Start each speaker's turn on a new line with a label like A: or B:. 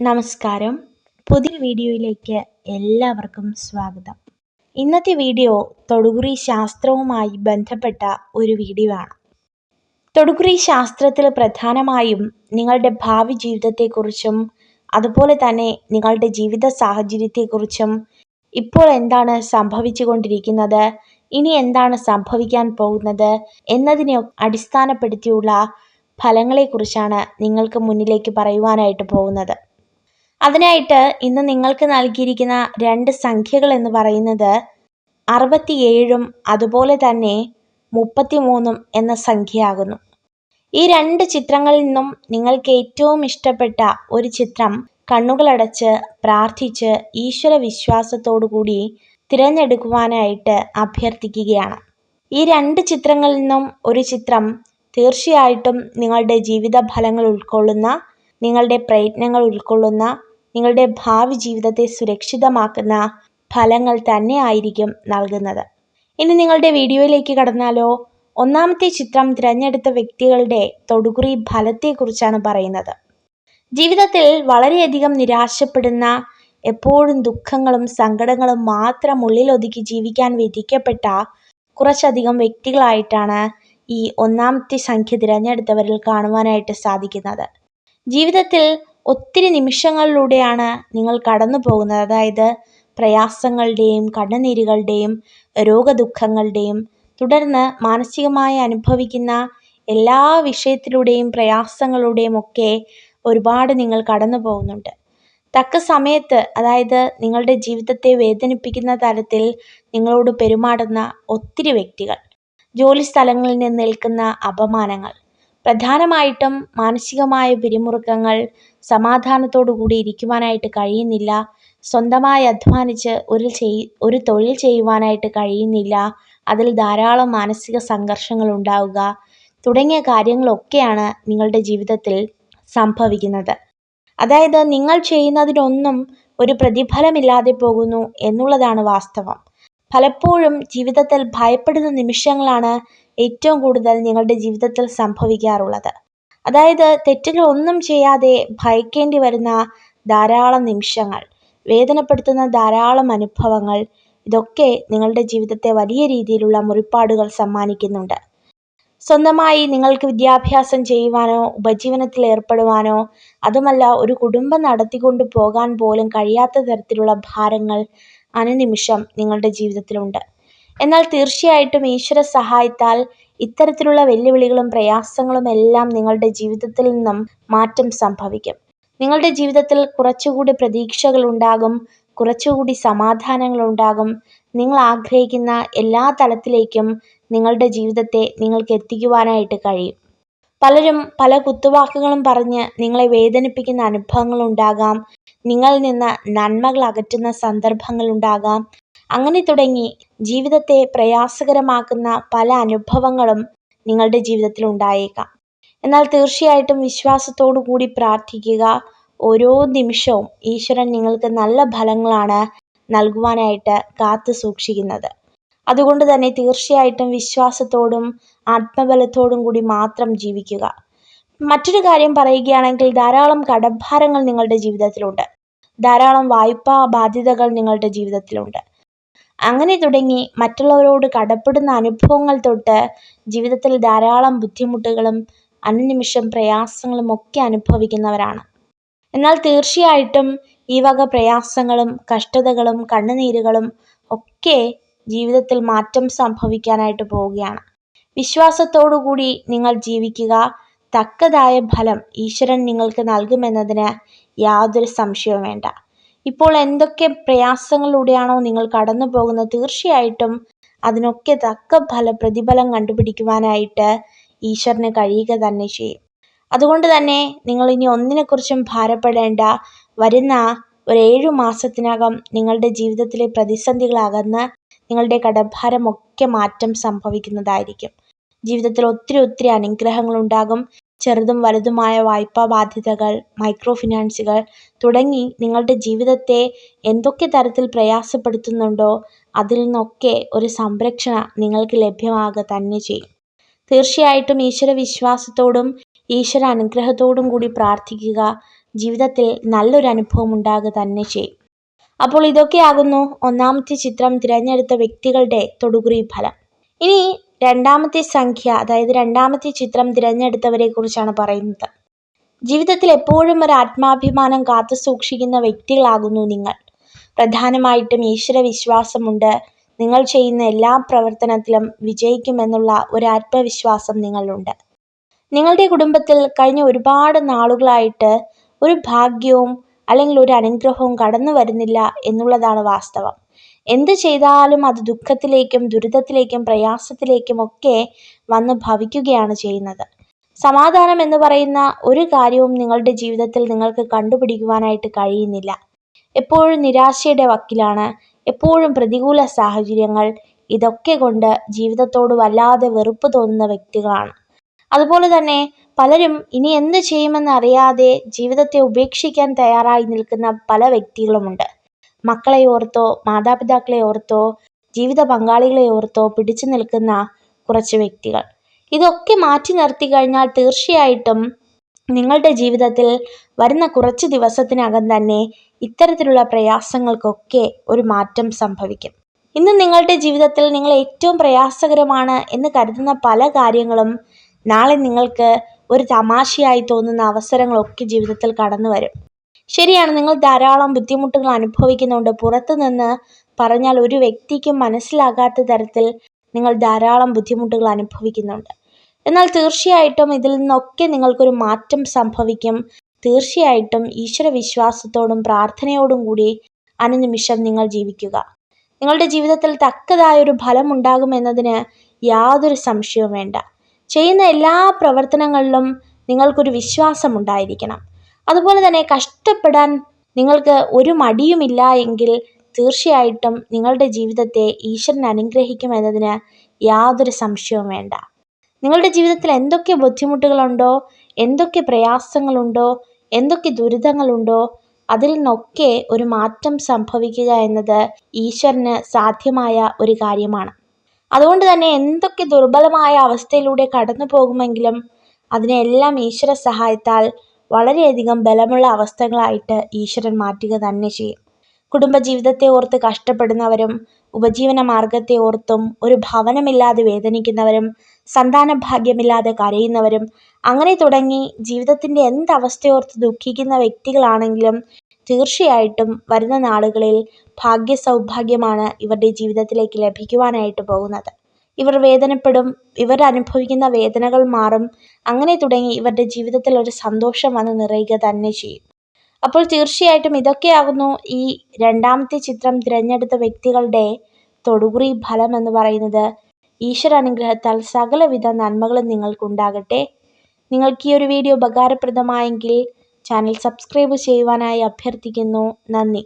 A: നമസ്കാരം. പുതിയ വീഡിയോയിലേക്ക് എല്ലാവർക്കും സ്വാഗതം. ഇന്നത്തെ വീഡിയോ തൊടുകുറി ശാസ്ത്രവുമായി ബന്ധപ്പെട്ട ഒരു വീഡിയോ ആണ്. തൊടുകുറി ശാസ്ത്രത്തിൽ പ്രധാനമായും നിങ്ങളുടെ ഭാവി ജീവിതത്തെക്കുറിച്ചും അതുപോലെ തന്നെ നിങ്ങളുടെ ജീവിത സാഹചര്യത്തെക്കുറിച്ചും ഇപ്പോൾ എന്താണ് സംഭവിച്ചുകൊണ്ടിരിക്കുന്നത് ഇനി എന്താണ് സംഭവിക്കാൻ പോകുന്നത് എന്നതിനെ അടിസ്ഥാനപ്പെടുത്തിയുള്ള ഫലങ്ങളെക്കുറിച്ചാണ് നിങ്ങൾക്ക് മുന്നിലേക്ക് പറയുവാനായിട്ട് പോകുന്നത്. അതിനായിട്ട് ഇന്ന് നിങ്ങൾക്ക് നൽകിയിരിക്കുന്ന രണ്ട് സംഖ്യകൾ എന്ന് പറയുന്നത് അറുപത്തിയേഴും അതുപോലെ തന്നെ മുപ്പത്തിമൂന്നും എന്ന സംഖ്യയാകുന്നു. ഈ രണ്ട് ചിത്രങ്ങളിൽ നിന്നും നിങ്ങൾക്ക് ഏറ്റവും ഇഷ്ടപ്പെട്ട ഒരു ചിത്രം കണ്ണുകളടച്ച് പ്രാർത്ഥിച്ച് ഈശ്വര വിശ്വാസത്തോടു കൂടി തിരഞ്ഞെടുക്കുവാനായിട്ട് അഭ്യർത്ഥിക്കുകയാണ്. ഈ രണ്ട് ചിത്രങ്ങളിൽ നിന്നും ഒരു ചിത്രം തീർച്ചയായിട്ടും നിങ്ങളുടെ ജീവിത ഫലങ്ങൾ ഉൾക്കൊള്ളുന്ന നിങ്ങളുടെ പ്രയത്നങ്ങൾ ഉൾക്കൊള്ളുന്ന നിങ്ങളുടെ ഭാവി ജീവിതത്തെ സുരക്ഷിതമാക്കുന്ന ഫലങ്ങൾ തന്നെ ആയിരിക്കും നൽകുന്നത്. ഇനി നിങ്ങളുടെ വീഡിയോയിലേക്ക് കടന്നാലോ ഒന്നാമത്തെ ചിത്രം തിരഞ്ഞെടുത്ത വ്യക്തികളുടെ തൊടുകുറി ഫലത്തെക്കുറിച്ചാണ് പറയുന്നത്. ജീവിതത്തിൽ വളരെയധികം നിരാശപ്പെടുന്ന എപ്പോഴും ദുഃഖങ്ങളും സങ്കടങ്ങളും മാത്രം ഉള്ളിലൊതുക്കി ജീവിക്കാൻ വിധിക്കപ്പെട്ട കുറച്ചധികം വ്യക്തികളായിട്ടാണ് ഈ ഒന്നാമത്തെ സംഖ്യ തിരഞ്ഞെടുത്തവരിൽ കാണുവാനായിട്ട് സാധിക്കുന്നത്. ജീവിതത്തിൽ ഒത്തിരി നിമിഷങ്ങളിലൂടെയാണ് നിങ്ങൾ കടന്നു പോകുന്നത്. അതായത് പ്രയാസങ്ങളുടെയും കണ്ണുനീരുകളുടെയും രോഗദുഃഖങ്ങളുടെയും തുടർന്ന് മാനസികമായി അനുഭവിക്കുന്ന എല്ലാ വിഷയത്തിലൂടെയും പ്രയാസങ്ങളുടെയും ഒക്കെ ഒരുപാട് നിങ്ങൾ കടന്നു പോകുന്നുണ്ട്. തക്ക സമയത്ത് അതായത് നിങ്ങളുടെ ജീവിതത്തെ വേദനിപ്പിക്കുന്ന തരത്തിൽ നിങ്ങളോട് പെരുമാറുന്ന ഒത്തിരി വ്യക്തികൾ ജോലി സ്ഥലങ്ങളിൽ നിന്ന് നിൽക്കുന്ന അപമാനങ്ങൾ പ്രധാനമായിട്ടും മാനസികമായ പിരിമുറുക്കങ്ങൾ സമാധാനത്തോടു കൂടി ഇരിക്കുവാനായിട്ട് കഴിയുന്നില്ല. സ്വന്തമായി അധ്വാനിച്ച് ഒരു ചെയ് ഒരു തൊഴിൽ ചെയ്യുവാനായിട്ട് കഴിയുന്നില്ല. അതിൽ ധാരാളം മാനസിക സംഘർഷങ്ങൾ ഉണ്ടാവുക തുടങ്ങിയ കാര്യങ്ങളൊക്കെയാണ് നിങ്ങളുടെ ജീവിതത്തിൽ സംഭവിക്കുന്നത്. അതായത് നിങ്ങൾ ചെയ്യുന്നതിനൊന്നും ഒരു പ്രതിഫലമില്ലാതെ പോകുന്നു എന്നുള്ളതാണ് വാസ്തവം. പലപ്പോഴും ജീവിതത്തിൽ ഭയപ്പെടുന്ന നിമിഷങ്ങളാണ് ഏറ്റവും കൂടുതൽ നിങ്ങളുടെ ജീവിതത്തിൽ സംഭവിക്കാറുള്ളത്. അതായത് തെറ്റുകൾ ഒന്നും ചെയ്യാതെ ഭയക്കേണ്ടി വരുന്ന ധാരാളം നിമിഷങ്ങൾ വേദനപ്പെടുത്തുന്ന ധാരാളം അനുഭവങ്ങൾ ഇതൊക്കെ നിങ്ങളുടെ ജീവിതത്തെ വലിയ രീതിയിലുള്ള മുറിപ്പാടുകൾ സമ്മാനിക്കുന്നുണ്ട്. സ്വന്തമായി നിങ്ങൾക്ക് വിദ്യാഭ്യാസം ചെയ്യുവാനോ ഉപജീവനത്തിൽ ഏർപ്പെടുവാനോ അതുമല്ല ഒരു കുടുംബം നടത്തിക്കൊണ്ട് പോകാൻ പോലും കഴിയാത്ത തരത്തിലുള്ള ഭാരങ്ങൾ അനുനിമിഷം നിങ്ങളുടെ ജീവിതത്തിലുണ്ട്. എന്നാൽ തീർച്ചയായിട്ടും ഈശ്വര സഹായത്താൽ ഇത്തരത്തിലുള്ള വെല്ലുവിളികളും പ്രയാസങ്ങളും എല്ലാം നിങ്ങളുടെ ജീവിതത്തിൽ നിന്നും മാറ്റം സംഭവിക്കും. നിങ്ങളുടെ ജീവിതത്തിൽ കുറച്ചുകൂടി പ്രതീക്ഷകൾ ഉണ്ടാകും കുറച്ചുകൂടി സമാധാനങ്ങൾ ഉണ്ടാകും നിങ്ങൾ ആഗ്രഹിക്കുന്ന എല്ലാ തലത്തിലേക്കും നിങ്ങളുടെ ജീവിതത്തെ നിങ്ങൾക്ക് എത്തിക്കുവാനായിട്ട് കഴിയും. പലരും പല കുത്തുവാക്കുകളും പറഞ്ഞ് നിങ്ങളെ വേദനിപ്പിക്കുന്ന അനുഭവങ്ങൾ ഉണ്ടാകാം. നിങ്ങളിൽ നിന്ന് നന്മകൾ അകറ്റുന്ന സന്ദർഭങ്ങൾ ഉണ്ടാകാം. അങ്ങനെ തുടങ്ങി ജീവിതത്തെ പ്രയാസകരമാക്കുന്ന പല അനുഭവങ്ങളും നിങ്ങളുടെ ജീവിതത്തിൽ ഉണ്ടായേക്കാം. എന്നാൽ തീർച്ചയായിട്ടും വിശ്വാസത്തോടു കൂടി പ്രാർത്ഥിക്കുക. ഓരോ നിമിഷവും ഈശ്വരൻ നിങ്ങൾക്ക് നല്ല ഫലങ്ങളാണ് നൽകുവാനായിട്ട് കാത്തു സൂക്ഷിക്കുന്നത്. അതുകൊണ്ട് തന്നെ തീർച്ചയായിട്ടും വിശ്വാസത്തോടും ആത്മബലത്തോടും കൂടി മാത്രം ജീവിക്കുക. മറ്റൊരു കാര്യം പറയുകയാണെങ്കിൽ ധാരാളം കടഭാരങ്ങൾ നിങ്ങളുടെ ജീവിതത്തിലുണ്ട്. ധാരാളം വായ്പാ ബാധ്യതകൾ നിങ്ങളുടെ ജീവിതത്തിലുണ്ട്. അങ്ങനെ തുടങ്ങി മറ്റുള്ളവരോട് കടപ്പെടുന്ന അനുഭവങ്ങൾ തൊട്ട് ജീവിതത്തിൽ ധാരാളം ബുദ്ധിമുട്ടുകളും അനുനിമിഷം പ്രയാസങ്ങളും ഒക്കെ അനുഭവിക്കുന്നവരാണ്. എന്നാൽ തീർച്ചയായിട്ടും ഈ വക പ്രയാസങ്ങളും കഷ്ടതകളും കണ്ണുനീരുകളും ഒക്കെ ജീവിതത്തിൽ മാറ്റം സംഭവിക്കാനായിട്ട് പോവുകയാണ്. വിശ്വാസത്തോടു കൂടി നിങ്ങൾ ജീവിക്കുക. തക്കതായ ഫലം ഈശ്വരൻ നിങ്ങൾക്ക് നൽകുമെന്നതിന് യാതൊരു സംശയവും വേണ്ട. ഇപ്പോൾ എന്തൊക്കെ പ്രയാസങ്ങളിലൂടെയാണോ നിങ്ങൾ കടന്നു പോകുന്നത് തീർച്ചയായിട്ടും അതിനൊക്കെ തക്ക ഫല പ്രതിഫലം കണ്ടുപിടിക്കുവാനായിട്ട് ഈശ്വരന് കഴിയുക തന്നെ ചെയ്യും. അതുകൊണ്ട് തന്നെ നിങ്ങൾ ഇനി ഒന്നിനെക്കുറിച്ചും ഭാരപ്പെടേണ്ട. വരുന്ന ഒരു ഏഴു മാസത്തിനകം നിങ്ങളുടെ ജീവിതത്തിലെ പ്രതിസന്ധികൾ നിങ്ങളുടെ കടഭാരമൊക്കെ മാറ്റം സംഭവിക്കുന്നതായിരിക്കും. ജീവിതത്തിൽ ഒത്തിരി ഒത്തിരി അനുഗ്രഹങ്ങൾ ഉണ്ടാകും ചെറുതും വലുതുമായ വായ്പാ ബാധ്യതകൾ മൈക്രോ ഫിനാൻസുകൾ തുടങ്ങി നിങ്ങളുടെ ജീവിതത്തെ എന്തൊക്കെ തരത്തിൽ പ്രയാസപ്പെടുത്തുന്നുണ്ടോ അതിൽ നിന്നൊക്കെ ഒരു സംരക്ഷണ നിങ്ങൾക്ക് ലഭ്യമാകുക തന്നെ ചെയ്യും. തീർച്ചയായിട്ടും ഈശ്വര വിശ്വാസത്തോടും ഈശ്വര അനുഗ്രഹത്തോടും കൂടി പ്രാർത്ഥിക്കുക ജീവിതത്തിൽ നല്ലൊരു അനുഭവം ഉണ്ടാകുക തന്നെ ചെയ്യും. അപ്പോൾ ഇതൊക്കെയാകുന്നു ഒന്നാമത്തെ ചിത്രം തിരഞ്ഞെടുത്ത വ്യക്തികളുടെ തൊടുകുറി ഫലം. ഇനി രണ്ടാമത്തെ സംഖ്യ അതായത് രണ്ടാമത്തെ ചിത്രം തിരഞ്ഞെടുത്തവരെ കുറിച്ചാണ് പറയുന്നത്. ജീവിതത്തിൽ എപ്പോഴും ഒരു ആത്മാഭിമാനം കാത്തു സൂക്ഷിക്കുന്ന വ്യക്തികളാകുന്നു നിങ്ങൾ. പ്രധാനമായിട്ടും ഈശ്വര വിശ്വാസമുണ്ട്. നിങ്ങൾ ചെയ്യുന്ന എല്ലാ പ്രവർത്തനത്തിലും വിജയിക്കുമെന്നുള്ള ഒരു ആത്മവിശ്വാസം നിങ്ങളുണ്ട്. നിങ്ങളുടെ കുടുംബത്തിൽ കഴിഞ്ഞ ഒരുപാട് നാളുകളായിട്ട് ഒരു ഭാഗ്യവും അല്ലെങ്കിൽ ഒരു അനുഗ്രഹവും കടന്നു വരുന്നില്ല എന്നുള്ളതാണ് വാസ്തവം. എന്ത് ചെയ്താലും അത് ദുഃഖത്തിലേക്കും ദുരിതത്തിലേക്കും പ്രയാസത്തിലേക്കും ഒക്കെ വന്ന് ഭവിക്കുകയാണ് ചെയ്യുന്നത്. സമാധാനം എന്ന് പറയുന്ന ഒരു കാര്യവും നിങ്ങളുടെ ജീവിതത്തിൽ നിങ്ങൾക്ക് കണ്ടുപിടിക്കുവാനായിട്ട് കഴിയുന്നില്ല. എപ്പോഴും നിരാശയുടെ വക്കിലാണ്. എപ്പോഴും പ്രതികൂല സാഹചര്യങ്ങൾ ഇതൊക്കെ കൊണ്ട് ജീവിതത്തോട് വല്ലാതെ വെറുപ്പ് തോന്നുന്ന വ്യക്തികളാണ്. അതുപോലെ തന്നെ പലരും ഇനി എന്ത് ചെയ്യുമെന്ന് അറിയാതെ ജീവിതത്തെ ഉപേക്ഷിക്കാൻ തയ്യാറായി നിൽക്കുന്ന പല വ്യക്തികളുമുണ്ട്. മക്കളെ ഓർത്തോ മാതാപിതാക്കളെ ഓർത്തോ ജീവിത പങ്കാളികളെ ഓർത്തോ പിടിച്ചു നിൽക്കുന്ന കുറച്ച് വ്യക്തികൾ. ഇതൊക്കെ മാറ്റി നിർത്തി കഴിഞ്ഞാൽ തീർച്ചയായിട്ടും നിങ്ങളുടെ ജീവിതത്തിൽ വരുന്ന കുറച്ച് ദിവസത്തിനകം തന്നെ ഇത്തരത്തിലുള്ള പ്രയാസങ്ങൾക്കൊക്കെ ഒരു മാറ്റം സംഭവിക്കും. ഇന്ന് നിങ്ങളുടെ ജീവിതത്തിൽ നിങ്ങൾ ഏറ്റവും പ്രയാസകരമാണ് എന്ന് കരുതുന്ന പല കാര്യങ്ങളും നാളെ നിങ്ങൾക്ക് ഒരു തമാശയായി തോന്നുന്ന അവസരങ്ങളൊക്കെ ജീവിതത്തിൽ കടന്നു വരും ശരിയാണ് നിങ്ങൾ ധാരാളം ബുദ്ധിമുട്ടുകൾ അനുഭവിക്കുന്നുണ്ട്. പുറത്തുനിന്ന് പറഞ്ഞാൽ ഒരു വ്യക്തിക്കും മനസ്സിലാകാത്ത തരത്തിൽ നിങ്ങൾ ധാരാളം ബുദ്ധിമുട്ടുകൾ അനുഭവിക്കുന്നുണ്ട്. എന്നാൽ തീർച്ചയായിട്ടും ഇതിൽ നിന്നൊക്കെ നിങ്ങൾക്കൊരു മാറ്റം സംഭവിക്കും. തീർച്ചയായിട്ടും ഈശ്വര വിശ്വാസത്തോടും പ്രാർത്ഥനയോടും കൂടി അനുനിമിഷം നിങ്ങൾ ജീവിക്കുക. നിങ്ങളുടെ ജീവിതത്തിൽ തക്കതായൊരു ഫലം ഉണ്ടാകുമെന്നതിന് യാതൊരു സംശയവും വേണ്ട. ചെയ്യുന്ന എല്ലാ പ്രവർത്തനങ്ങളിലും നിങ്ങൾക്കൊരു വിശ്വാസം ഉണ്ടായിരിക്കണം. അതുപോലെ തന്നെ കഷ്ടപ്പെടാൻ നിങ്ങൾക്ക് ഒരു മടിയുമില്ല എങ്കിൽ തീർച്ചയായിട്ടും നിങ്ങളുടെ ജീവിതത്തെ ഈശ്വരൻ അനുഗ്രഹിക്കുമെന്നതിന് യാതൊരു സംശയവും വേണ്ട. നിങ്ങളുടെ ജീവിതത്തിൽ എന്തൊക്കെ ബുദ്ധിമുട്ടുകളുണ്ടോ എന്തൊക്കെ പ്രയാസങ്ങളുണ്ടോ എന്തൊക്കെ ദുരിതങ്ങളുണ്ടോ അതിൽ നിന്നൊക്കെ ഒരു മാറ്റം സംഭവിക്കുക എന്നത് ഈശ്വരന് സാധ്യമായ ഒരു കാര്യമാണ്. അതുകൊണ്ട് തന്നെ എന്തൊക്കെ ദുർബലമായ അവസ്ഥയിലൂടെ കടന്നു പോകുമെങ്കിലും അതിനെല്ലാം ഈശ്വര സഹായത്താൽ വളരെയധികം ബലമുള്ള അവസ്ഥകളായിട്ട് ഈശ്വരൻ മാറ്റുക തന്നെ ചെയ്യും. കുടുംബജീവിതത്തെ ഓർത്ത് കഷ്ടപ്പെടുന്നവരും ഉപജീവന മാർഗത്തെ ഓർത്തും ഒരു ഭവനമില്ലാതെ വേദനിക്കുന്നവരും സന്താന ഭാഗ്യമില്ലാതെ കരയുന്നവരും അങ്ങനെ തുടങ്ങി ജീവിതത്തിന്റെ എന്തവസ്ഥയോർത്ത് ദുഃഖിക്കുന്ന വ്യക്തികളാണെങ്കിലും തീർച്ചയായിട്ടും വരുന്ന നാളുകളിൽ ഭാഗ്യ സൗഭാഗ്യമാണ് ഇവരുടെ ജീവിതത്തിലേക്ക് ലഭിക്കുവാനായിട്ട് പോകുന്നത്. ഇവർ വേദനപ്പെടും ഇവർ അനുഭവിക്കുന്ന വേദനകൾ മാറും. അങ്ങനെ തുടങ്ങി ഇവരുടെ ജീവിതത്തിൽ ഒരു സന്തോഷം വന്ന് നിറയുക തന്നെ ചെയ്യും. അപ്പോൾ തീർച്ചയായിട്ടും ഇതൊക്കെയാകുന്നു ഈ രണ്ടാമത്തെ ചിത്രം തിരഞ്ഞെടുത്ത വ്യക്തികളുടെ തൊടുകുറി ഫലം എന്ന് പറയുന്നത്. ഈശ്വര അനുഗ്രഹത്താൽ സകലവിധ നന്മകളും നിങ്ങൾക്കുണ്ടാകട്ടെ നിങ്ങൾക്ക് ഈ ഒരു വീഡിയോ ഉപകാരപ്രദമായെങ്കിൽ ചാനൽ സബ്സ്ക്രൈബ് ചെയ്യുവാനായി അഭ്യർത്ഥിക്കുന്നു. നന്ദി.